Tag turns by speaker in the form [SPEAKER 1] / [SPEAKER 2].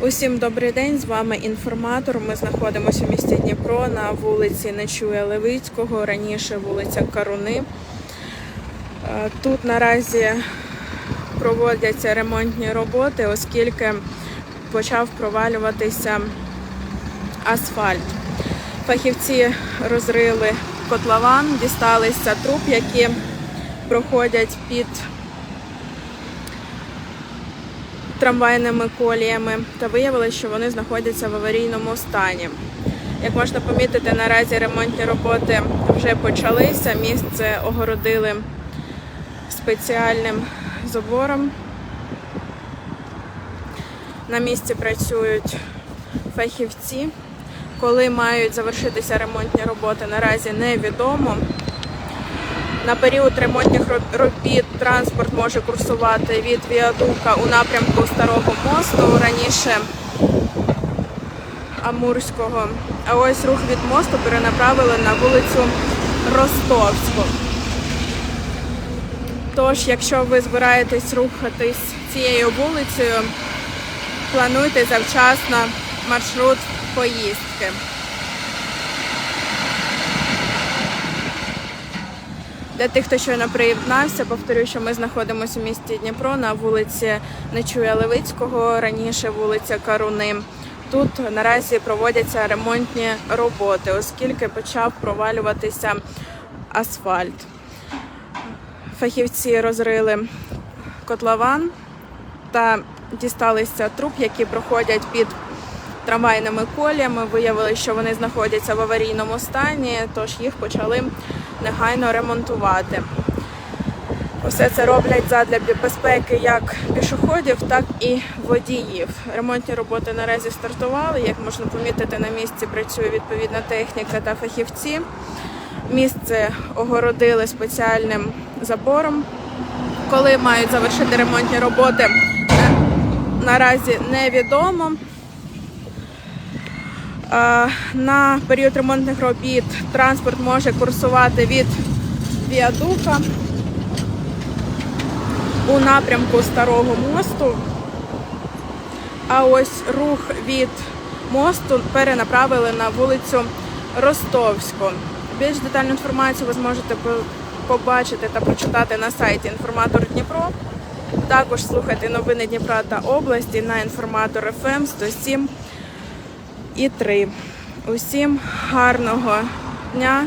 [SPEAKER 1] Усім добрий день. З вами інформатор. Ми знаходимося у місті Дніпро на вулиці Нечуя Левицького, раніше вулиця Каруни. Е, Тут наразі проводяться ремонтні роботи, оскільки почав провалюватися асфальт. Фахівці розрили котлован, дісталися труб, які проходять під трамвайними коліями та виявили, що вони знаходяться в аварійному стані. Як можна помітити, наразі ремонтні роботи вже почалися. Місце огородили спеціальним забором. На місці працюють фахівці. Коли мають завершитися ремонтні роботи, наразі невідомо. На період ремонтних робіт транспорт може курсувати від віадука у напрямку Старого мосту, раніше Амурського. А ось рух від мосту перенаправили на вулицю Ростовську. Тож, якщо ви збираєтесь рухатись цією вулицею, плануйте завчасно маршрут поїздки. Для тих, хто щойно приєднався, повторюю, що ми знаходимося у місті Дніпро на вулиці Нечуя Левицького, раніше вулиця Каруни. Тут наразі проводяться ремонтні роботи, оскільки почав провалюватися асфальт. Фахівці розрили котлован та дісталися труб, які проходять під трамвайними коліями. Виявили, що вони знаходяться в аварійному стані, тож їх почали негайно ремонтувати. Усе це роблять задля безпеки як пішоходів, так і водіїв. Ремонтні роботи наразі стартували. Як можна помітити, на місці працює відповідна техніка та фахівці. Місце огородили спеціальним забором. Коли мають завершити ремонтні роботи, е, наразі невідомо. Е, На період ремонтних робіт транспорт може курсувати від віадука у напрямку Старого мосту. А ось рух від мосту перенаправили на вулицю Ростовську. Більш детальну інформацію ви зможете побачити та прочитати на сайті Інформатор Дніпро. Також слухайте новини Дніпра та області на інформатор ФМ 107 і 3. Усім гарного дня